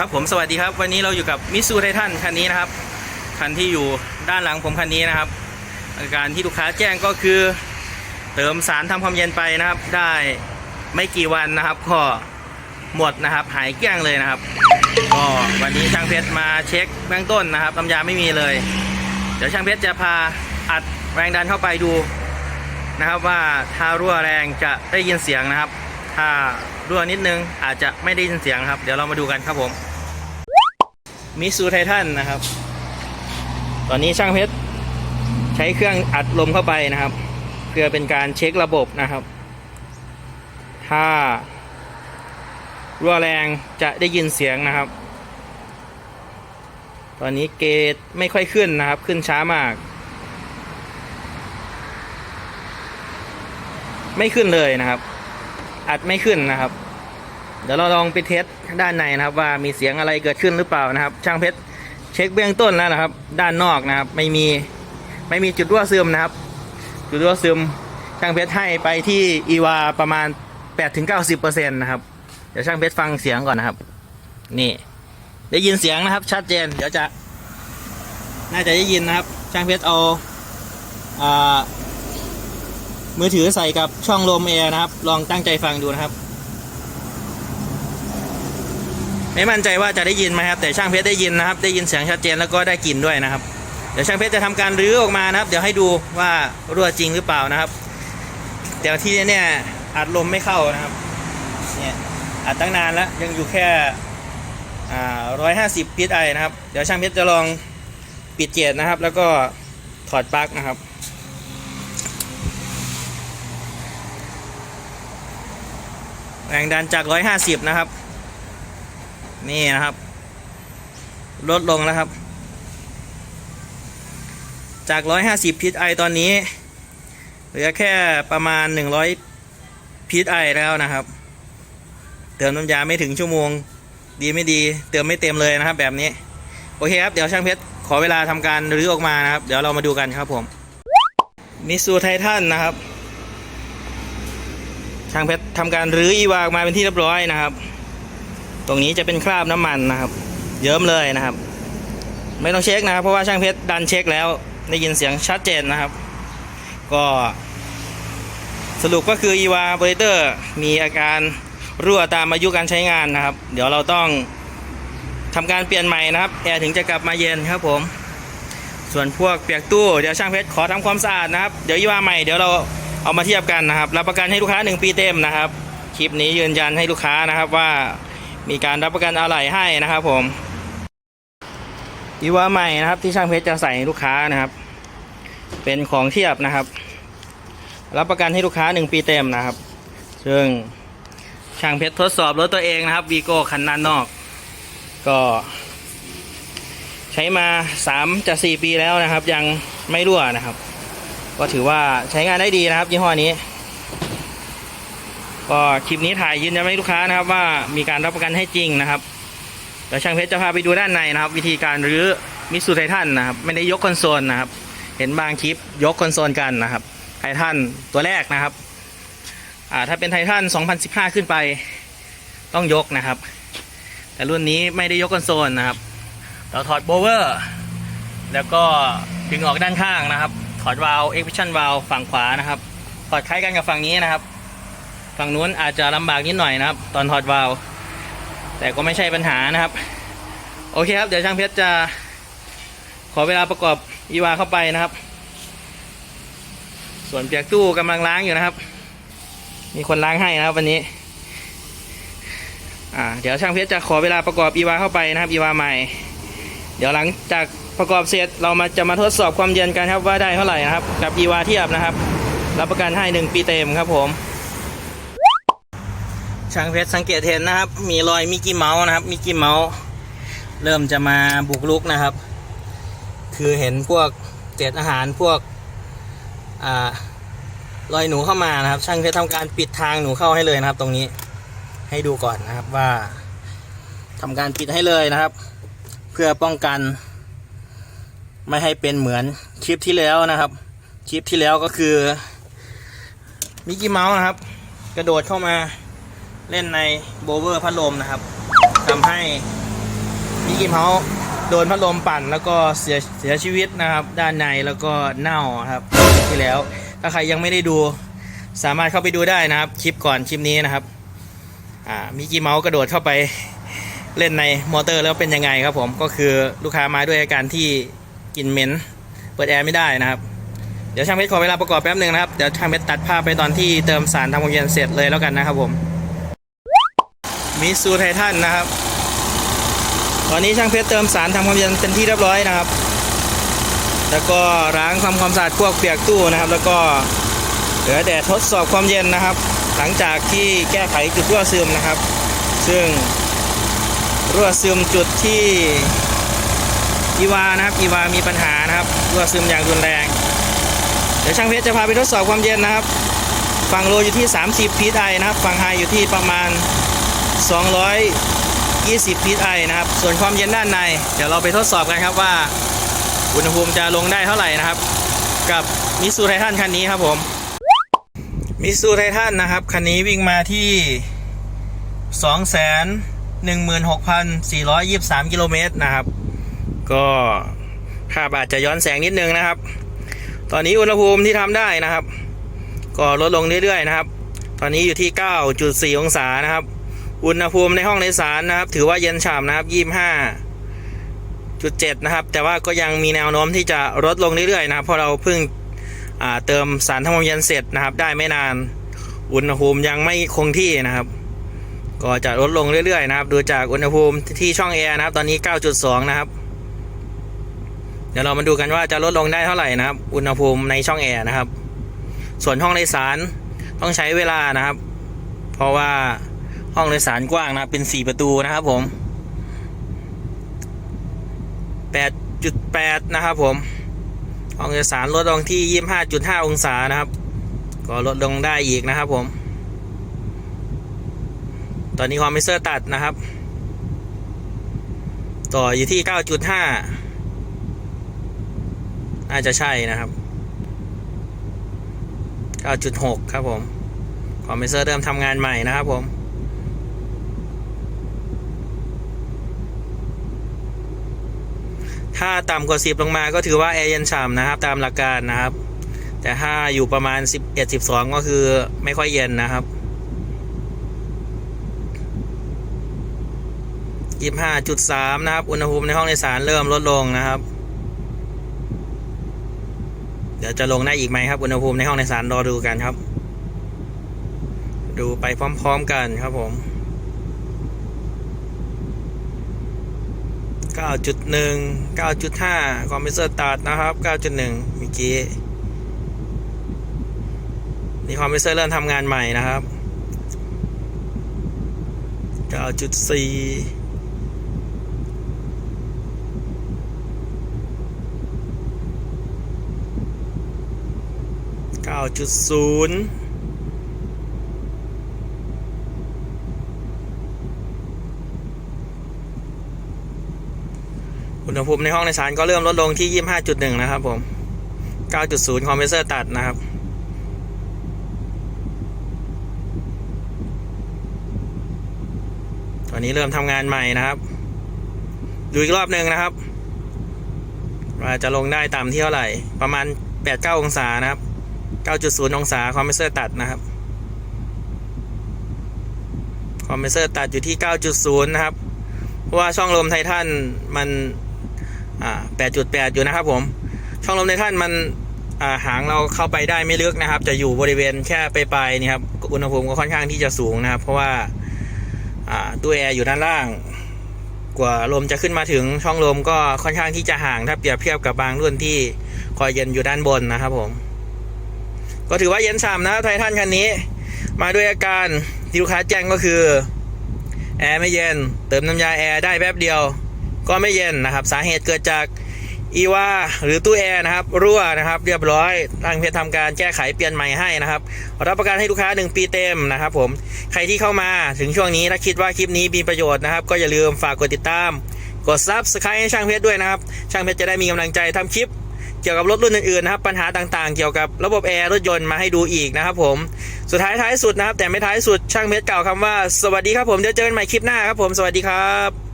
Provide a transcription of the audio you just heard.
ครับผมสวัสดีครับ วันนี้เราอยู่กับมิสูไททันคันนี้นะครับ คันที่อยู่ด้านหลังผมคันนี้นะครับ อาการที่ลูกค้าแจ้งก็คือ เติมสารทำความเย็นไปนะครับ ได้ไม่กี่วันนะครับ ก็หมดนะครับ หายเกลี้ยงเลยนะครับ ก็วันนี้ช่างเพชรมาเช็คเบื้องต้นนะครับน้ำยาไม่มีเลย เดี๋ยวช่างเพชรจะพาอัดแรงดันเข้าไปดูนะครับว่าถ้ารั่วแรงจะได้ยินเสียงนะครับ ถ้ารั่วนิดนึงอาจจะไม่ได้ยินเสียงครับ เดี๋ยวเรามาดูกันครับผม มิสูไททันนะครับ ตอนนี้ช่างเพชรใช้เครื่องอัดลมเข้าไปนะครับ เพื่อเป็นการเช็คระบบนะครับ ถ้ารั่วแรงจะได้ยินเสียงนะครับ ตอนนี้เกจไม่ค่อยขึ้นนะครับ ขึ้นช้ามาก ไม่ขึ้นเลยนะครับ อัดไม่ขึ้นนะครับ เดี๋ยวเราลองไปเทสด้านในนะครับ ว่ามีเสียงอะไรเกิดขึ้นหรือเปล่านะครับ ช่างเพชรเช็คเบื้องต้นแล้วนะครับ ด้านนอกนะครับ ไม่มีไม่มีจุดรั่วซึมนะครับ จุดรั่วซึมช่างเพชรให้ไปที่อีวาประมาณ 8-90%นะครับ เดี๋ยวช่างเพชรฟังเสียงก่อนนะครับ นี่ ได้ยินเสียงนะครับ ชัดเจน เดี๋ยวจะ น่าจะได้ยินนะครับ ช่างเพชรเอาอ่ามือถือใส่กับช่องลมแอร์นะครับ ลองตั้งใจฟังดูนะครับ ไม่มั่นใจว่าจะได้ยินไหมครับ แต่ช่างเพชรได้ยินนะครับ ได้ยินเสียงชัดเจนแล้วก็ได้กลิ่นด้วยนะครับ เดี๋ยวช่างเพชรจะทำการรื้อออกมานะครับ เดี๋ยวให้ดูว่ารั่วจริงหรือเปล่านะครับแต่ที่เนี่ยอัดลมไม่เข้านะครับเนี่ยอัดตั้งนานแล้วยังอยู่แค่ร้อยห้าสิบพีไอนะครับ เดี๋ยวช่างเพชรจะลองปิดเจตนะครับ แล้วก็ถอดปลั๊กนะครับแรงดันจาก 150 นะครับ นี่นะครับ ลดลงแล้วครับ จาก 150พิษไอตอนนี้ เหลือแค่ประมาณ 100พิษไอแล้วนะครับ เติมน้ำยาไม่ถึงชั่วโมง ดีไม่ดี เติมไม่เต็มเลยนะครับ แบบนี้ โอเคครับ เดี๋ยวช่างเพชร ขอเวลาทำการรื้อออกมานะครับ เดี๋ยวเรามาดูกันครับผมมิสูไททันนะครับช่างเพชรทำการรื้ออีวาออกมาเป็นที่เรียบร้อยนะครับ ตรงนี้จะเป็นคราบน้ำมันนะครับ เยิ้มเลยนะครับ ไม่ต้องเช็คนะครับเพราะว่าช่างเพชรดันเช็คแล้วได้ยินเสียงชัดเจนนะครับ ก็สรุปก็คืออีวาเบรเตอร์มีอาการรั่วตามอายุการใช้งานนะครับ เดี๋ยวเราต้องทำการเปลี่ยนใหม่นะครับแอร์ถึงจะกลับมาเย็นครับผม ส่วนพวกเปียกตู้เดี๋ยวช่างเพชรขอทำความสะอาดนะครับ เดี๋ยวอีวาใหม่เดี๋ยวเราเอามาเทียบกันนะครับรับประกันให้ลูกค้า 1 ปีเต็มนะครับ คลิปนี้ยืนยันให้ลูกค้านะครับว่า มีการรับประกันอะไหล่ให้นะครับ ผมอีวาใหม่นะครับ ที่ช่างเพชรจะใส่ให้ลูกค้านะครับ เป็นของเทียบนะครับ รับประกันให้ลูกค้า 1 ปีเต็มนะครับ ซึ่งช่างเพชรทดสอบรถตัวเองนะครับวีโก้คันนานนอก ก็ใช้มา3จะ4ปีแล้วนะครับ ยังไม่รั่วนะครับ ก็ถือว่าใช้งานได้ดีนะครับยี่ห้อนี้ ก็คลิปนี้ถ่ายยืนยันให้ลูกค้านะครับ ว่ามีการรับประกันให้จริงนะครับเดี๋ยวช่างเพชรจะพาไปดูด้านในนะครับ วิธีการรื้อมิสูไททันนะครับ ไม่ได้ยกคอนโซลนะครับ เห็นบางคลิปยกคอนโซลกันนะครับไททันตัวแรกนะครับอ่าถ้าเป็นไททัน2015 ขึ้นไปต้องยกนะครับ แต่รุ่นนี้ไม่ได้ยกคอนโซลนะครับ เราถอดโบเวอร์แล้วก็ดึงออกด้านข้างนะครับ ถอดวาล์วเอ็กซ์พิชันวาล์วฝั่งขวานะครับถอดคล้ายกันกับฝั่งนี้นะครับ ฝั่งนู้นอาจจะลำบากนิดหน่อยนะครับ ตอนถอดวาล์วแต่ก็ไม่ใช่ปัญหานะครับ โอเคครับ เดี๋ยวช่างเพชรจะขอเวลาประกอบอีวาเข้าไปนะครับ ส่วนเปียกตู้กำลังล้างอยู่นะครับ มีคนล้างให้นะครับวันนี้่าเดี๋ยวช่างเพชรจะขอเวลาประกอบอีวาเข้าไปนะครับอีวาใหม่ เดี๋ยวหลังจากประกอบเสร็จเรามาจะมาทดสอบความเย็นกันครับว่าได้เท่าไหร่นะครับ กับอีวาเทียบนะครับ รับประกันให้หนึ่งปีเต็มครับผม ช่างเพชรสังเกตเห็นนะครับ มีรอยมิกกี้เมาส์นะครับมิกกี้เมาส์เริ่มจะมาบุกลุกนะครับ คือเห็นพวกเศษอาหารพวกอรอยหนูเข้ามานะครับ ช่างเพชรทำการปิดทางหนูเข้าให้เลยนะครับ ตรงนี้ให้ดูก่อนนะครับว่าทำการปิดให้เลยนะครับ เพื่อป้องกัน ไม่ให้เป็นเหมือนคลิปที่แล้วนะครับ คลิปที่แล้วก็คือมิกกี้เมาส์นะครับ กระโดดเข้ามา เล่นในโบเวอร์พัดลมนะครับทำให้มิกกี้เมาส์โดนพัดลมปั่นแล้วก็เสียเสียชีวิตนะครับ ด้านในแล้วก็เน่าครับที่แล้ว ถ้าใครยังไม่ได้ดูสามารถเข้าไปดูได้นะครับคลิปก่อนคลิปนี้นะครับอ่ามิกกี้เมาส์กระโดดเข้าไปเล่นในมอเตอร์แล้วเป็นยังไงครับผมก็คือลูกค้ามาด้วยอาการที่กลินเหม็นเปิดแอร์ไม่ได้นะครับ เดี๋ยวช่างเพชรขอเวลาประกอบแป๊บหนึ่งนะครับ เดี๋ยวช่างเพชรตัดภาพไปตอนที่เติมสารทำความเย็นเสร็จเลยแล้วกันนะครับผม มิซูไททันนะครับ ตอนนี้ช่างเพชรเติมสารทำความเย็นเป็นที่เรียบร้อยนะครับ แล้วก็ล้างทำความสะอาดพวกเปียกตู้นะครับ แล้วก็เหลือแต่ทดสอบความเย็นนะครับ หลังจากที่แก้ไขจุดรั่วซึมนะครับ ซึ่งรั่วซึมจุดที่อีวานะครับอีวามีปัญหานะครับรั่วซึมอย่างรุนแรง เดี๋ยวช่างเพชรจะพาไปทดสอบความเย็นนะครับ ฝั่งโลอยู่ที่ 30พีทไอนะครับ ฝั่งไฮอยู่ที่ประมาณ 220พีทไอนะครับ ส่วนความเย็นด้านใน เดี๋ยวเราไปทดสอบกันครับว่า อุณหภูมิจะลงได้เท่าไหร่นะครับ กับมิสูไททันคันนี้ครับผมมิสูไททันนะครับ คันนี้วิ่งมาที่ 216,423 กิโลเมตรนะครับ ก็ภาพอาจจะย้อนแสงนิดนึงนะครับ ตอนนี้อุณหภูมิที่ทำได้นะครับ ก็ลดลงเรื่อยๆนะครับ ตอนนี้อยู่ที่ 9.4 องศานะครับ อุณหภูมิในห้องโดยสารนะครับ ถือว่าเย็นฉ่ำนะครับ25.7นะครับ แต่ว่าก็ยังมีแนวโน้มที่จะลดลงเรื่อยๆนะครับ เพราะเราเพิ่งเติมสารทำความเย็นเสร็จนะครับ ได้ไม่นาน อุณหภูมิยังไม่คงที่นะครับ ก็จะลดลงเรื่อยๆนะครับ ดูจากอุณหภูมิที่ช่องแอร์นะครับ ตอนนี้ 9.2 นะครับ เดี๋ยวเรามาดูกันว่าจะลดลงได้เท่าไหร่นะครับ อุณหภูมิในช่องแอร์นะครับ ส่วนห้องโดยสารต้องใช้เวลานะครับ เพราะว่า ห้องโดยสารกว้างนะเป็น4ประตูนะครับผม8.8นะครับผมห้องโดยสารลดลงที่25.5องศานะครับ ก็ลดลงได้อีกนะครับผม ตอนนี้คอมเพรสเซอร์ตัดนะครับ ต่ออยู่ที่9.5น่าจะใช่นะครับ9.6ครับผม คอมเพรสเซอร์เริ่มทำงานใหม่นะครับผม ถ้าต่ำกว่า 10 ลงมาก็ถือว่าแอร์เย็นฉ่ำนะครับ ตามหลักการนะครับ แต่ถ้าอยู่ประมาณ 11 12 ก็คือไม่ค่อยเย็นนะครับ25.3 นะครับ อุณหภูมิในห้องโดยสารเริ่มลดลงนะครับ เดี๋ยวจะลงได้อีกไหมครับ อุณหภูมิในห้องโดยสารรอดูกันครับ ดูไปพร้อม ๆ กันครับผม 9.1 9.5 คอมเพรสเซอร์ตัดนะครับ 9.1เมื่อกี้ นี่คอมเพรสเซอร์เริ่มทำงานใหม่นะครับ 9.4 อุณหภูมิในห้องในสารก็เริ่มลดลงที่ 25.1 นะครับผม 9.0 คอมเพรสเซอร์ตัดนะครับตอนนี้เริ่มทำงานใหม่นะครับดูอีกรอบหนึ่งนะครับว่าจะลงได้ตามที่เท่าไหร่ ประมาณ 8-9 องศานะครับ 9.0 องศาคอมเพรสเซอร์ตัดนะครับ คอมเพรสเซอร์ตัดอยู่ที่ 9.0 นะครับ เพราะว่าช่องลมไททันมัน อ่า8.8อยู่นะครับผม ช่องลมไททันมันอ่าหางเราเข้าไปได้ไม่ลึกนะครับ จะอยู่บริเวณแค่ปลายๆนี่ครับ อุณหภูมิก็ค่อนข้างที่จะสูงนะครับ เพราะว่าอ่าตู้แอร์อยู่ด้านล่าง กว่าลมจะขึ้นมาถึงช่องลมก็ค่อนข้างที่จะห่างถ้าเปรียบเทียบกับบางรุ่นที่คอยเย็นอยู่ด้านบนนะครับผม ก็ถือว่าเย็นฉ่ำนะไททันคันนี้ มาด้วยอาการที่ลูกค้าแจ้งก็คือแอร์ไม่เย็น เติมน้ำยาแอร์ได้แป๊บเดียว ก็ไม่เย็นนะครับ สาเหตุเกิดจากอีวาหรือตู้แอร์นะครับรั่วนะครับ เรียบร้อยทางเพจทำการแก้ไขเปลี่ยนใหม่ให้นะครับ รับประกันให้ลูกค้า 1 ปีเต็มนะครับผมใครที่เข้ามาถึงช่วงนี้ถ้าคิดว่าคลิปนี้มีประโยชน์นะครับ ก็อย่าลืมฝากกดติดตาม กดซับสไครต์ให้ช่างเพชรด้วยนะครับ ช่างเพชรจะได้มีกำลังใจทำคลิป เกี่ยวกับรถรุ่นอื่นๆนะครับ ปัญหาต่างๆ เกี่ยวกับระบบแอร์รถยนต์มาให้ดูอีกนะครับ ผมสุดท้ายท้ายสุดนะครับ แต่ไม่ท้ายสุดช่างเพชรกล่าวคำว่า สวัสดีครับผมเดี๋ยวเจอกันใหม่คลิปหน้าครับผมสวัสดีครับ